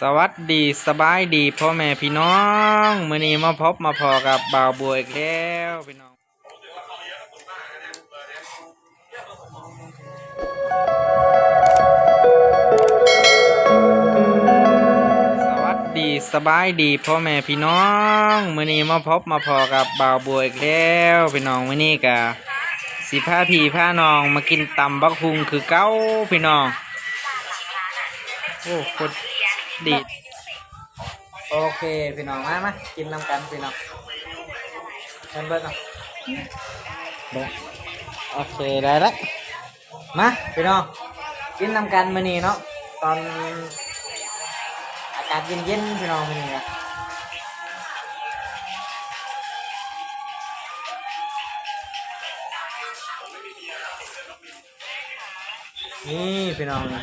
สวัสดีสบายดีพ่อแม่พี่น้องมื้อนี้มาพบมาพอกับบ่าวบัวอีกแล้วพี่น้องสวัสดีสบายดีพ่อแม่พี่น้องมื้อนี้มาพบมาพอกับบ่าวบัวอีกแล้วพี่น้องมื้อนี้กะสิพาพี่พาน้องมากินตำบักฮุงคือเก้าพี่น้องโอ้โคต รดีโอเคพี่น้องมามากินน้ำกันพี่น้องกันเบิดเนาะเบิดโอเคได้แล้วมาพี่น้องกินน้ำกันมื้อนี้เนาะตอนอากาศเย็นๆพี่น้องมื้อนี้นะนี่พี่น้องนะ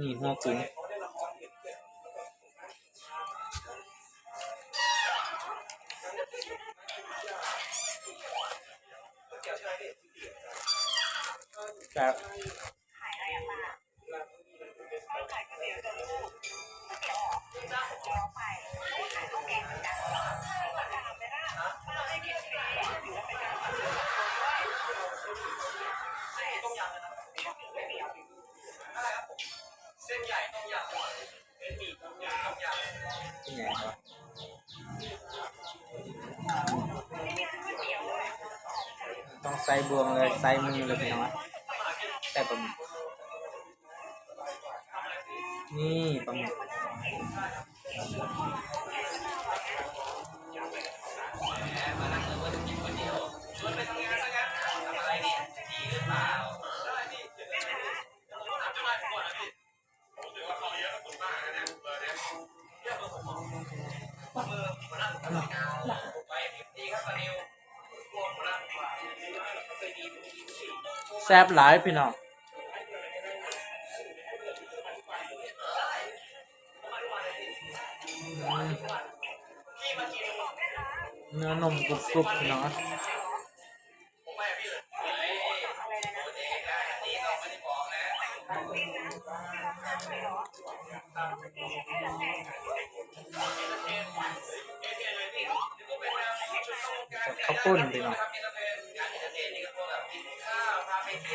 นี่หัวกุ้ง วงเลยใส่มือเลยพี่น้องวะแต่ปลาหมึกนี่ปลาหมึก ซ่บหลายพี่น้องเนื้อนมกรุบๆพี่น้องข้าวปุ้นพี่น้อง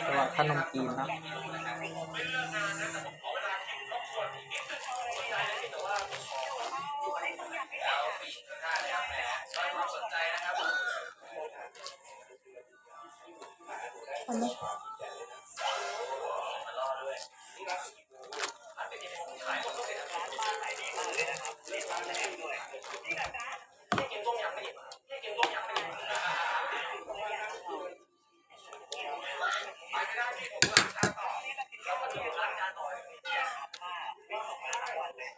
แต่ว่าขนมจีนเนาะสักน้ำพี่น้องทั้งหญิงทั้งชายนิวเราเช็คกันไปในในข้อเราแบบเราเช็คไปในข้อตั้งยังครับเดี๋ยวเราว่ากันนะผมก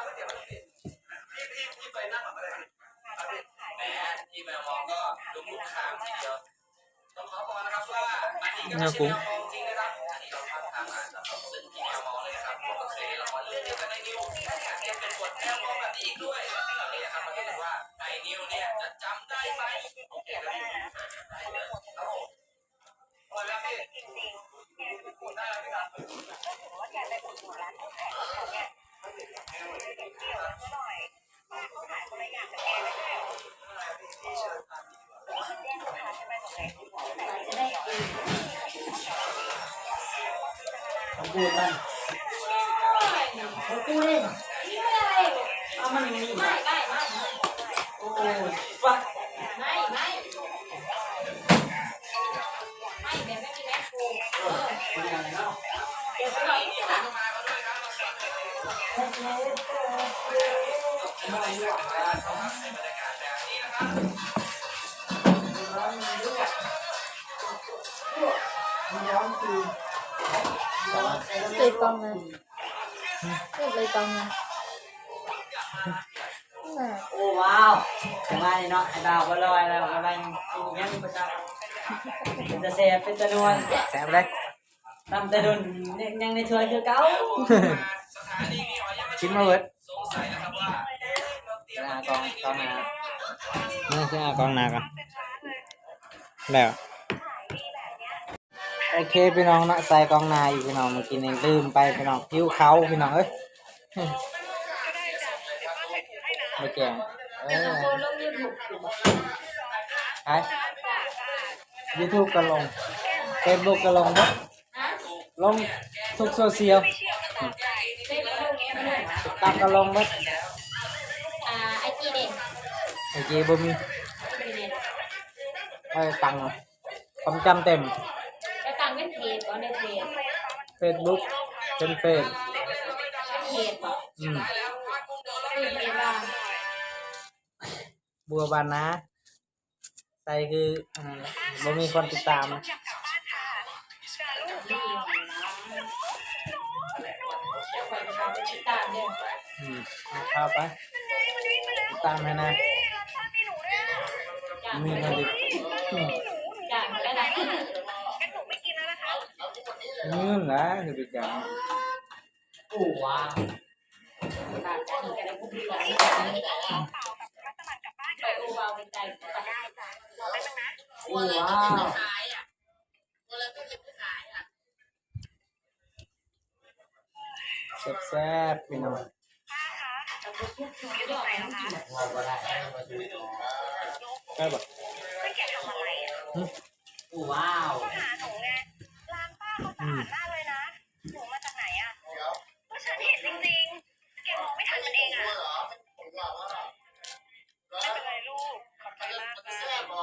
งก๋วยเตี๋ยวมันติดพี่พี่พี่ไปนั่งกับอะไรแหมที่แมวมองก็ลุกลุกขามทีเดียวต้องขอบอกนะครับว่าอันนี้ก็ไม่ใช่แมวมองจริงนะครับอันนี้เรางทีเลยนะครับผมก็เคยเล่นละครเรื่องเดียว นในนิวเนี่ยเป็ กด้วยนี่นะครับมันก็คือว่าไอ้นิวเนี่ยจะจำได้ไหมโอเคแล้วนิวได้เลยครับผมหมดแล้วพี่หมดได้แล้วพี่ครับของกูมันของกูเองเอามันมีไม่ไม่ไม่โอ้ยฟักไม่ไม่ไม่แบบไม่มีแม่ครูเป็นอะไรเนาะเดี๋ยวเราอีกค่ะอะไรอยู่อะมันร้อนคือ เลยกองนะเรียกเลยกองนะน่ะโอ้ว้าวสบายเนาะไอ้ดาวก็ลอยแล้วกำลังกินยังประจำเป็นจะแซ่บเป็นจะนวลแซ่บเลยทำแต่ดุนยังในช่วยคือเก่าสถานีนี้อ๋อยังไม่กินมาเบิดสงสัยนะครับว่าหน้ากองกองหน้านี่คือเอากล้องหน้าก่อนแล้ว โอเคพี่น้องนะใส่กล้องหน้าอยู่พี่น้องเมื่อกี้นี่ลืมไปพี่น้องผิวเขาพี่น้องเอ้ยไม่แกงเอเดี๋ยวอเราโซนลงยูทูบไปยูทูบก็ลงเฟซบุ๊กก็ลงเนอะฮะลงทุกโซเชียลเฟซบุ๊กเงี้ยมันเลยติ๊กต็อกก็ลงเนอะอ่าไอจีเด็กไอจีบ่มีไอจีเด็กไอ้ตังค์ความจำเต็ม แล้วตังเป็นเพจก่อนในเพจ เฟซบุ๊กเป็นเฟซเพจบอกอืมคือเพจว่าบัวบานนะใส่คืออันนั้นแหละบ่มีคนติดตามนะดีเดี๋ยวคอยจะพาไปติดตามเด้ออืมเอาเข้าไปติดตามให้นะจ้ามีเงินดิอืม จ้าแล้วนะมี เงินนะคือจังโอ้ว้าวตาจ้านี่ก็ได้พูดดีกว่าไปอูวาว เป็นใจไปโอ้ว้าวแซ่บๆพี่น้องเอาไปซุกซุกยอดน้ำจิ้มว้าวบ่ได้ใช่ปะโอ้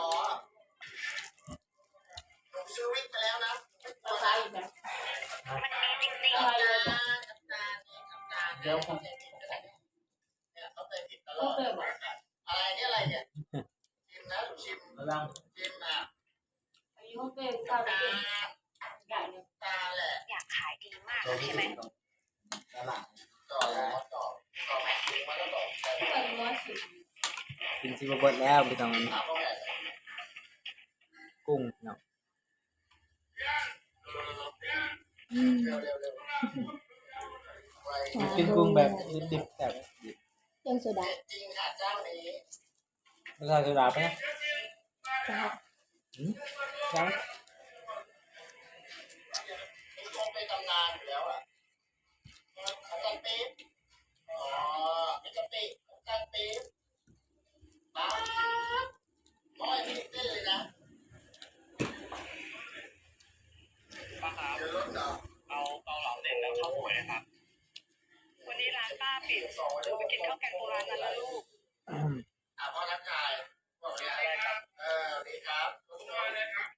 ว้าวอืมเอาไปแบบเดี๋ยวผมก็เกิดบอกอะไรเนี่ยอะไรเนี่ยชิมนะชิมกำลังชิมอะ อายุเขาเกิดเก้าเดือนใหญ่เนี่ย ตาแหละ ใช่ไหมตลาดต่อต่อต่อแม่ชิมมาแล้วต่อเกิดร้อยสิบกินซีบะเบิดแล้วพี่น้องถามว่าไงกุ้งพี่น้องอืมเร็วเร็วเร็วไวกินกุ้งแบบดิบๆแบบเครื่องโซดาจริงค่ะเจ้านี้ไม่ใช่สุดาไปนะจ้าอืมยังมันานอยู่แล้วอะอาจารย์ปี๊บอ๋อไม่กะปิอาจารย์ปี๊บบ้าร้อยมีเส้นเลยนะเดี๋ยวรถเหรอเอาเกาเหลาเด่นแล้วข้าวหวยครับ วันนี้ร้านป้าปิดหนูไปกินข้าวแกงโบราณมาแล้วลูกอืมอะพ่อทักทายบอกเนี่ยเออดีครับทุกคนนะครับ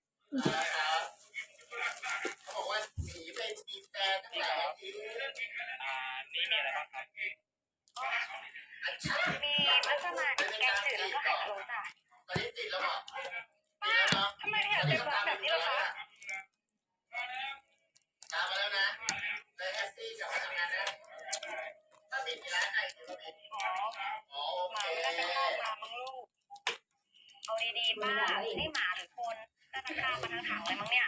มีแฟนตั้งหลายทิตย์อ่านี่มีอะไรบ้างครับมีมัสมั่นแกงจืดแล้วก็ไข่พะโล้จ้ะตอนนี้ติดแล้วเหรอป้าทำไมไม่อยากเป็นร้านแบบนี้ล่ะคะตามมาแล้วนะเลยแท็กซี่กลับมาทำงานนะถ้าบิดมีร้านไหนอยู่ก็บิดอ๋อโอหเคมาไม่ได้เป็นข้าวมามั้งลูกเอาดีๆป้านี่หมาหรือคนน่าจะข้ามมาทางถังเลยมั้งเนี่ย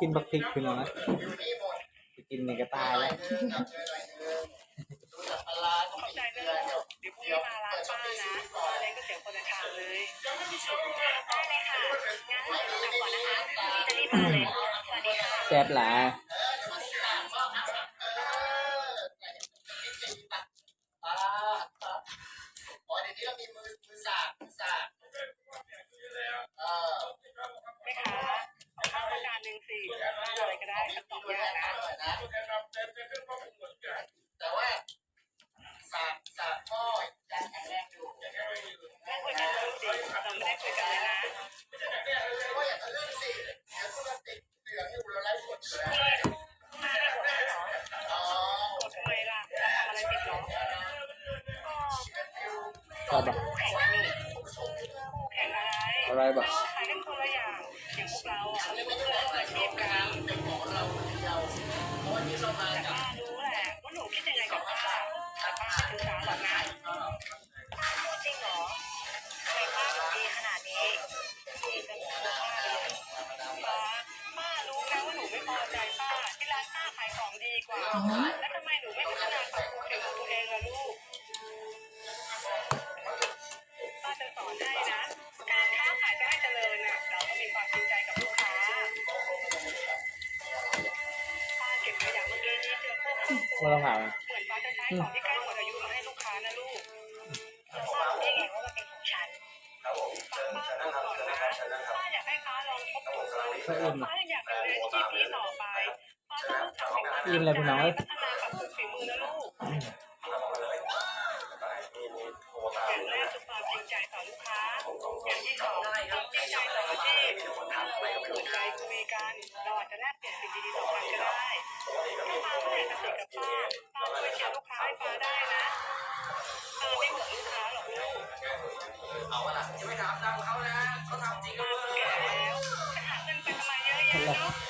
กินบักพริกขึ้นมกินในกระต่าะก๋ยเนล้นี่ยวกลับก่บายแหลาย ของดีกว่า แล้วทำไมหนูไม่พัฒนาฝักบัวของตัวเองล่ะลูกป้าจะสอนให้นะ การค้าขายจะให้เจริญน่ะเราต้องมีความจริงใจกับลูกค้าป้าเก็บขยะเมื่อกี้นี้เจอพวกเหมือนป้าจะใช้ของที่ใกล้หมดอายุมาให้ลูกค้านะลูกเราทราบได้ไงว่ามันเป็นของฉันป้าป้สอนนะป้าอยากให้ป้าลองทบทวนป้ายัง อิ่มเลคุณน้อยเอาละยังไม่ถามนำเขานะเขาทำจริงก็เมื่อแล้วจะหาเงินไปทำไมเยอะแยะเนาะ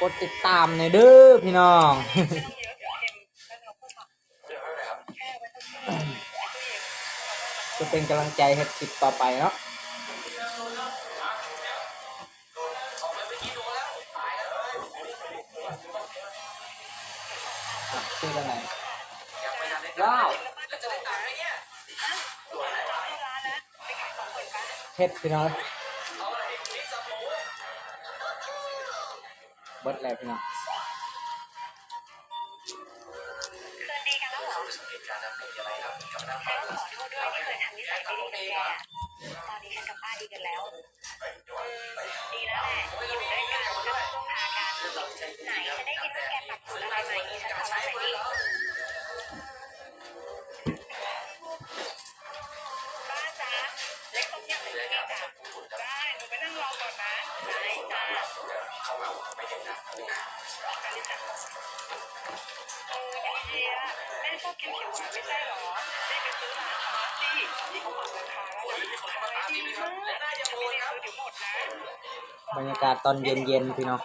กดติดตามในเด้อพี่น้องจะเป็นกำลังใจให้คลิปต่อไปเนาะชื่ออะไรว้าวเทปพี่น้อง เบิดแล้วพี่น้อง บรรยากาศตอนเย็นๆพี่น้อง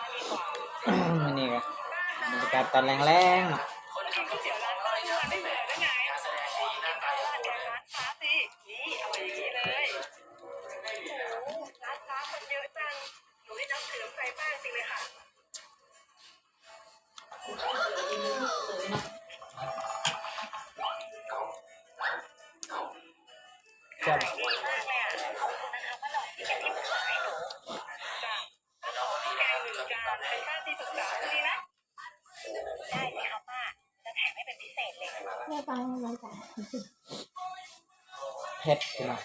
นี่ก็บรรยากาศตอนแรงๆเนาะ คิชิค่ฟังมันจ้ะเผ็ดพี่น้อง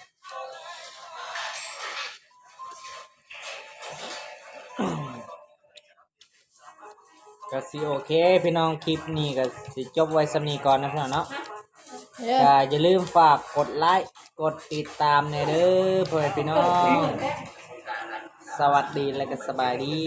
ก็สิโอเค พี่น้องคลิปนี้ก็สิจบไว้สำนีก่อนนะพี่น้องเนาะเด้อก็อย่าลืมฝากกดไลค์กดติดตามในเด้อเพื่อนพี่น้อง สวัสดีและก็สบายดี